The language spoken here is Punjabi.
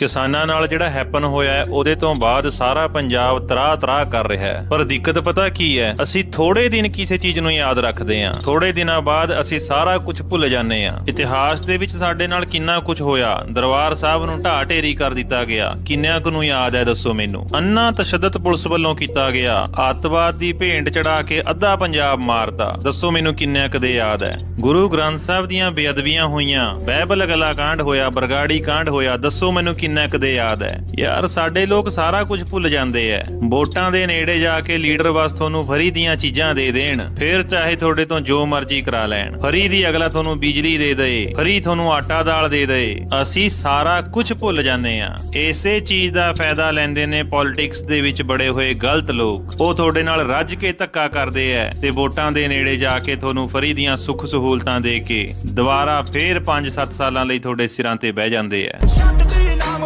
ਕਿਸਾਨਾਂ ਨਾਲ ਜਿਹੜਾ ਹੈਪਨ ਹੋਇਆ ਹੈ, ਉਹਦੇ ਤੋਂ ਬਾਅਦ ਸਾਰਾ ਪੰਜਾਬ ਤਰਾਹ ਤਰਾਹ ਕਰ ਰਿਹਾ ਹੈ। ਪਰ ਦਿੱਕਤ ਪਤਾ ਕੀ ਹੈ? ਅਸੀਂ ਥੋੜੇ ਦਿਨ ਕਿਸੇ ਚੀਜ਼ ਨੂੰ ਯਾਦ ਰੱਖਦੇ ਹਾਂ। ਥੋੜੇ ਦਿਨਾਂ ਬਾਅਦ ਅਸੀਂ ਸਾਰਾ ਕੁਝ ਭੁੱਲ ਜਾਂਦੇ ਹਾਂ। ਇਤਿਹਾਸ ਦੇ ਵਿੱਚ ਸਾਡੇ ਨਾਲ ਕਿੰਨਾ ਕੁਝ ਹੋਇਆ? ਦਰਬਾਰ ਸਾਹਿਬ ਨੂੰ ਢਾਹ ਢੇਰੀ ਕਰ ਦਿੱਤਾ ਗਿਆ। ਕਿੰਨਿਆਂ ਕੁ ਨੂੰ ਯਾਦ ਹੈ ਦੱਸੋ ਮੈਨੂੰ? ਅੰਨਾ ਤਸ਼ੱਦਦ ਪੁਲਿਸ ਵੱਲੋਂ ਕੀਤਾ ਗਿਆ। ਅੱਤਵਾਦ ਦੀ ਭੇਂਟ ਚੜਾ ਕੇ ਅੱਧਾ ਪੰਜਾਬ ਮਾਰਤਾ। ਦੱਸੋ ਮੈਨੂੰ ਕਿੰਨਿਆਂ ਕਦੇ ਯਾਦ ਹੈ? ਗੁਰੂ ਗ੍ਰੰਥ ਸਾਹਿਬ ਦੀਆਂ ਬੇਅਦਬੀਆਂ ਹੋਈਆਂ। ਬਾਈਬਲ ਗਲਾ ਕਾਂਡ ਹੋਇਆ, ਬਰਗਾੜੀ ਕਾਂਡ ਹੋਇਆ। ਦੱਸੋ ਮੈਨੂੰ ਕਿੰਨਾ ਕਦੇ ਯਾਦ ਹੈ। ਯਾਰ, ਸਾਡੇ ਲੋਕ ਸਾਰਾ ਕੁਝ ਭੁੱਲ ਜਾਂਦੇ ਐ। ਵੋਟਾਂ ਦੇ ਨੇੜੇ ਜਾ ਕੇ ਲੀਡਰ ਬਸ ਤੁਹਾਨੂੰ ਫਰੀ ਦੀਆਂ ਚੀਜ਼ਾਂ ਦੇ ਦੇਣ। ਫਿਰ ਚਾਹੇ ਤੁਹਾਡੇ ਤੋਂ ਜੋ ਮਰਜ਼ੀ ਕਰਾ ਲੈਣ। ਫਰੀ ਦੀ ਅਗਲਾ ਤੁਹਾਨੂੰ ਬਿਜਲੀ ਦੇ ਦੇ। ਫਰੀ ਤੁਹਾਨੂੰ ਆਟਾ ਦਾਲ ਦੇ ਦੇ। ਅਸੀਂ ਸਾਰਾ ਕੁਝ ਭੁੱਲ ਜਾਂਦੇ ਆ। ਇਸੇ ਚੀਜ਼ ਦਾ ਫਾਇਦਾ ਲੈਂਦੇ ਨੇ ਪੋਲਿਟਿਕਸ ਦੇ ਵਿੱਚ ਬੜੇ ਹੋਏ ਗਲਤ ਲੋਕ। ਉਹ ਤੁਹਾਡੇ ਨਾਲ ਰੱਜ ਕੇ ਧੱਕਾ ਕਰਦੇ ਐ ਤੇ ਵੋਟਾਂ ਦੇ ਨੇੜੇ ਜਾ ਕੇ ਤੁਹਾਨੂੰ ਫਰੀ ਦੀਆਂ ਸੁੱਖ ਸਹੂਲਤਾਂ ਦੇ ਕੇ ਦੁਬਾਰਾ ਫੇਰ 5-7 ਸਾਲਾਂ ਲਈ ਤੁਹਾਡੇ ਸਿਰਾਂ ਤੇ ਬਹਿ ਜਾਂਦੇ ਐ।